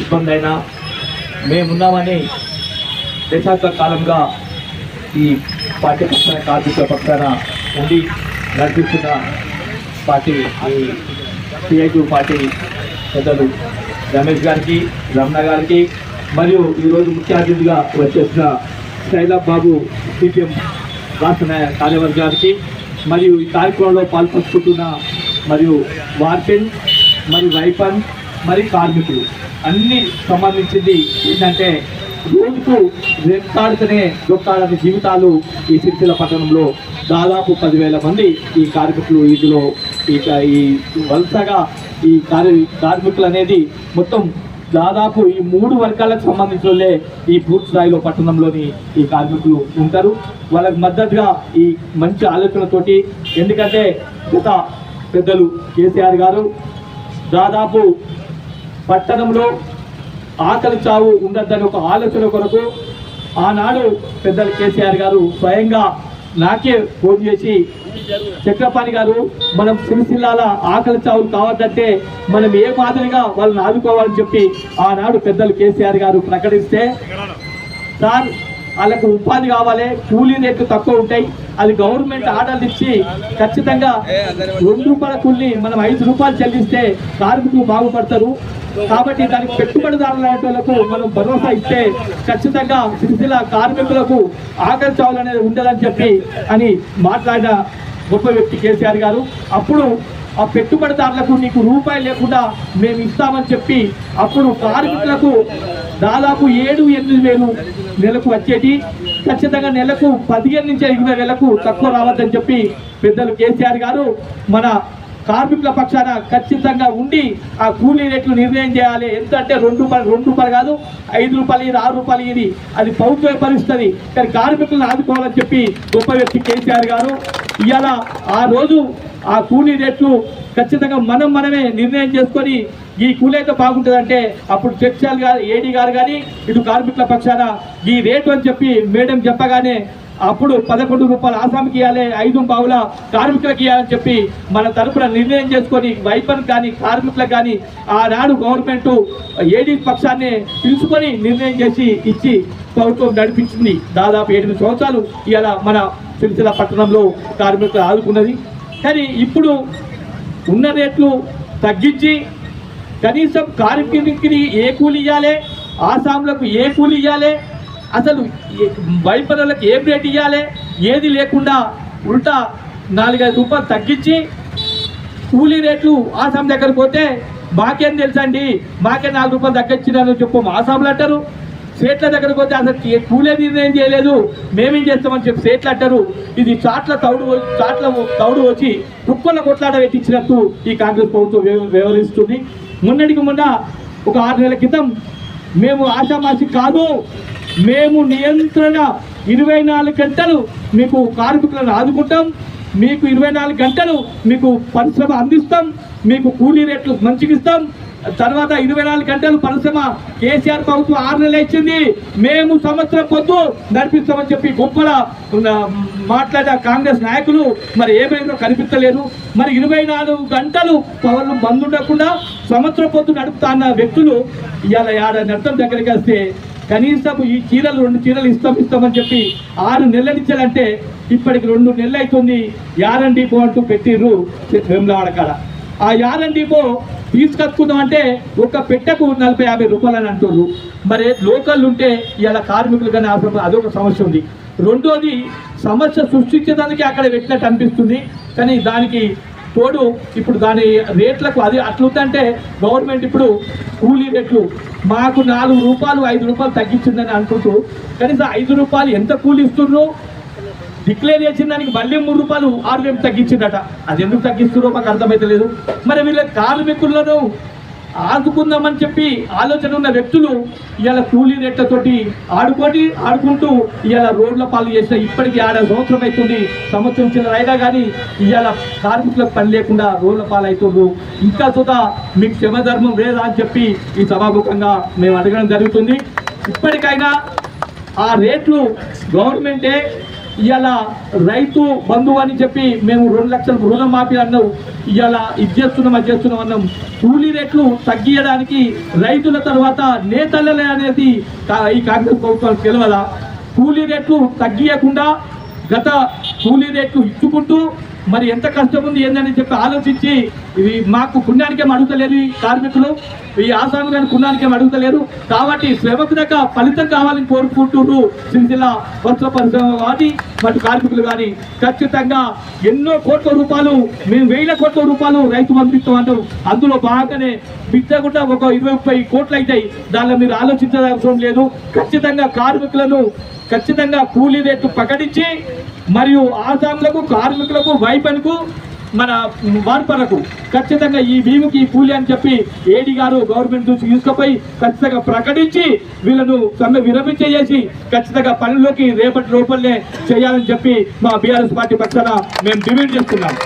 ఇబ్బంది అయినా మేమున్నామని దశాబ్ద కాలంగా ఈ పార్టీ పక్షాన కార్మికుల పక్షాన ఉండి నడిపిస్తున్న పార్టీ ఈ సిఐటి పార్టీ పెద్దలు రమేష్ గారికి రమణ గారికి మరియు ఈరోజు ముఖ్య అతిథిగా వచ్చేసిన శైలాబ్ బాబు సిపిఎం రాష్ట్ర కార్యవర్గానికి మరియు ఈ కార్యక్రమంలో పాల్పంచుకుంటున్న మరియు వార్పెన్ మరియు వైపన్ మరి కార్మికులు. అన్ని సంబంధించింది ఏంటంటే రోజుకు రెక్కాడుతూనే దొక్కాడని జీవితాలు ఈ సిరిసిల్ల పట్టణంలో దాదాపు పదివేల మంది ఈ కార్మికులు వీటిలో ఇక ఈ వలసగా ఈ కార్మికులు అనేది మొత్తం దాదాపు ఈ మూడు వర్గాలకు సంబంధించిన ఈ పూర్తి స్థాయిలో పట్టణంలోని ఈ కార్మికులు ఉంటారు. వాళ్ళకి మద్దతుగా ఈ మంచి ఆలోచనతోటి ఎందుకంటే గత పెద్దలు కేసీఆర్ గారు దాదాపు పట్టణంలో ఆకలి చావు ఉండద్దని ఒక ఆలోచన కొరకు ఆనాడు పెద్దలు కేసీఆర్ గారు స్వయంగా నాకే ఫోన్ చేసి చక్రపాణి గారు మనం సిరిసిల్లాల ఆకలి చావులు కావద్దంటే మనం ఏ మాదిరిగా వాళ్ళని ఆదుకోవాలని చెప్పి ఆనాడు పెద్దలు కేసీఆర్ గారు ప్రకటిస్తే సార్ వాళ్ళకు ఉపాధి కావాలి కూలీ రేట్లు తక్కువ ఉంటాయి అది గవర్నమెంట్ ఆర్డర్లు ఇచ్చి ఖచ్చితంగా రెండు రూపాయల కూలీ మనం ఐదు రూపాయలు చెల్లిస్తే కార్మికులు బాగుపడతారు కాబట్టి దానికి పెట్టుబడిదారుల మనం భరోసా ఇస్తే ఖచ్చితంగా సిరిసిల కార్మికులకు ఆకలి చావులు అనేది ఉండదని చెప్పి అని మాట్లాడిన గొప్ప వ్యక్తి కేసీఆర్ గారు. అప్పుడు ఆ పెట్టుబడిదారులకు నీకు రూపాయి లేకుండా మేము ఇస్తామని చెప్పి అప్పుడు కార్మికులకు దాదాపు ఏడు ఎనిమిది వేలు నెలకు వచ్చేటి ఖచ్చితంగా నెలకు పదిహేను నుంచి ఇరవై వేలకు తక్కువ రావద్దని చెప్పి పెద్దలు కేసీఆర్ గారు మన కార్మికుల పక్షాన ఖచ్చితంగా ఉండి ఆ కూలీ రేట్లు నిర్ణయం చేయాలి. ఎంత అంటే రెండు రూపాయలు రెండు రూపాయలు కాదు ఐదు రూపాయలు ఇది ఆరు రూపాయలు ఇది అది ప్రభుత్వమే పరిస్థితుంది కానీ కార్మికులను ఆదుకోవాలని చెప్పి గొప్ప వ్యక్తి కేసీఆర్ గారు ఇవాళ ఆ రోజు ఆ కూలీ రేట్లు ఖచ్చితంగా మనం మనమే నిర్ణయం చేసుకొని ఈ కూలీ అయితే బాగుంటుందంటే అప్పుడు చర్చల్ గారు ఏడీ గారు కానీ ఇటు కార్మికుల పక్షాన ఈ రేటు అని చెప్పి మేడం చెప్పగానే అప్పుడు పదకొండు రూపాయలు ఆసామికి ఇవ్వాలి ఐదు బావుల కార్మికులకు ఇవ్వాలని చెప్పి మన తరపున నిర్ణయం చేసుకొని వైపర్ కానీ కార్మికులకు కానీ ఆనాడు గవర్నమెంట్ ఏడీ పక్షాన్ని పిలుచుకొని నిర్ణయం చేసి ఇచ్చి ప్రభుత్వం నడిపించింది. దాదాపు ఎనిమిది సంవత్సరాలు ఇలా మన సిరిసిల్ల పట్టణంలో కార్మికులు ఆదుకున్నది. కానీ ఇప్పుడు ఉన్న రేట్లు తగ్గించి కనీసం కార్మికునికి ఏ కూలి ఇవ్వాలి ఆసాంలకు ఏ కూలి ఇవ్వాలి అసలు ఏ- ఏం రేట్ ఇవ్వాలి ఏది లేకుండా ఉల్టా నాలుగైదు రూపాయలు తగ్గించి కూలీ రేట్లు ఆసాం దగ్గర పోతే మాకేం తెలుసండి? మాకే నాలుగు రూపాయలు తగ్గించినారని చెప్పు ఆసాంలు అంటారు. సేట్ల దగ్గరకు పోతే అసలు కూలే నిర్ణయం చేయలేదు. మేమేం చేస్తామని చెప్పి సేట్లు అంటారు. ఇది చాట్ల తౌడు చాట్ల తౌడు వచ్చి కుక్కల కొట్లాట పెట్టించినట్టు ఈ కాంగ్రెస్ ప్రభుత్వం వ్యవహరిస్తుంది. మొన్నటికి మొన్న ఒక ఆరు నెలల క్రితం మేము ఆశామాసి కాదు మేము నియంత్రణ ఇరవై నాలుగు గంటలు మీకు కార్మికులను ఆదుకుంటాం. మీకు ఇరవై నాలుగు గంటలు మీకు పరిశ్రమ అందిస్తాం. మీకు కూలీ రేట్లు మంచిగా ఇస్తాం. తర్వాత ఇరవై నాలుగు గంటలు పరిశ్రమ కేసీఆర్ ప్రభుత్వం ఆరు నెలలు ఇచ్చింది. మేము సంవత్సరం పొద్దు నడిపిస్తామని చెప్పి గొప్పల మాట్లాడే కాంగ్రెస్ నాయకులు మరి ఏమైనా కనిపించలేరు మరి ఇరవై నాలుగు గంటలు పవర్లు బంద్ ఉండకుండా సంవత్సరం పొద్దు నడుపుతా అన్న వ్యక్తులు ఇవాళ ఏడ నష్టం దగ్గరికి వస్తే కనీసం ఈ చీరలు రెండు చీరలు ఇస్తాం ఇస్తామని చెప్పి ఆరు నెలలు ఇచ్చారంటే ఇప్పటికి రెండు నెలలు అవుతుంది. యారన్ డిపో అంటూ పెట్టిర్రు వెమ్లవాడకాడ ఆ యారన్ డిపో తీసుకొచ్చుకుందాం అంటే ఒక పెట్టెకు నలభై యాభై రూపాయలు అని అంటుర్రు. మరి లోకల్ ఉంటే ఇలా కార్మికులు కానీ అవసరం అదొక సమస్య ఉంది. రెండోది సమస్య సృష్టించేదానికి అక్కడ పెట్టినట్టు అనిపిస్తుంది కానీ దానికి తోడు ఇప్పుడు దాని రేట్లకు అది అట్లుందంటే గవర్నమెంట్ ఇప్పుడు కూలీ రేట్లు మాకు నాలుగు రూపాయలు ఐదు రూపాయలు తగ్గించిందని అనుకుంటూ కనీసం ఐదు రూపాయలు ఎంత కూలి ఇస్తున్నారు డిక్లేర్ చేసిన దానికి మళ్ళీ మూడు రూపాయలు ఆరు రేపు తగ్గించిందట. అది ఎందుకు తగ్గిస్తున్నారో మాకు అర్థమైతలేదు. మరి వీళ్ళ కార్మికులను ఆదుకుందామని చెప్పి ఆలోచన ఉన్న వ్యక్తులు ఇవాళ కూలీ రేట్లతోటి ఆడుకొని ఆడుకుంటూ ఇవాళ రోడ్ల పాలు చేసిన ఇప్పటికీ ఆడ సంవత్సరం అవుతుంది. సంవత్సరం చిన్న అయినా కానీ ఇవాళ కార్మికులకు పని లేకుండా రోడ్ల పాలు ఇంకా సుధా మీకు క్షమధర్మం లేదా అని చెప్పి ఈ సభాముఖంగా మేము అడగడం జరుగుతుంది. ఇప్పటికైనా ఆ రేట్లు గవర్నమెంటే ఇవాళ రైతు బంధువు అని చెప్పి మేము రెండు లక్షల రుణమాఫీ అన్నాం. ఇవాళ ఇది చేస్తున్నాం అది చేస్తున్నాం అన్నాం. కూలీ రేట్లు తగ్గియడానికి రైతుల తర్వాత నేతలలే అనేది ఈ కాంగ్రెస్ ప్రభుత్వానికి తెలియదా కూలీ రేట్లు తగ్గియకుండా గత కూలీ రేట్లు ఇచ్చుకుంటూ మరి ఎంత కష్టం ఉంది ఏందని చెప్పి ఆలోచించి ఇవి మాకు పుణ్యానికేం అడుగుతలేరు ఈ కార్మికులు. ఈ ఆసాము గారి పుణ్యానికేం అడుగుతలేరు. కాబట్టి శ్రమకు దగ్గర ఫలితం కావాలని కోరుకుంటున్నారు సిరిసిల్ల వస్త్ర పరిశ్రమ కానీ మటు కార్మికులు కానీ ఖచ్చితంగా ఎన్నో కోట్ల రూపాయలు మేము వేల కోట్ల రూపాయలు రైతు పంపిస్తాం అంటారు అందులో బాగానే మిగతా ఒక ఇరవై ముప్పై కోట్లు అవుతాయి దానిలో మీరు ఆలోచించాల్సిన లేదు. ఖచ్చితంగా కార్మికులను ఖచ్చితంగా కూలీ రేట్లు ప్రకటించి మరియు ఆసాములకు కార్మికులకు వైపన్కు మన వార్పలకు ఖచ్చితంగా ఈ భీముకి ఈ కూలి అని చెప్పి ఏడి గారు గవర్నమెంట్ నుంచి తీసుకుపోయి ఖచ్చితంగా ప్రకటించి వీళ్ళను సమ్మె విరమించేసి ఖచ్చితంగా పనుల్లోకి రేపటి రూపంలో చేయాలని చెప్పి మా బీఆర్ఎస్ పార్టీ పక్షాన మేము డిమాండ్ చేస్తున్నాం.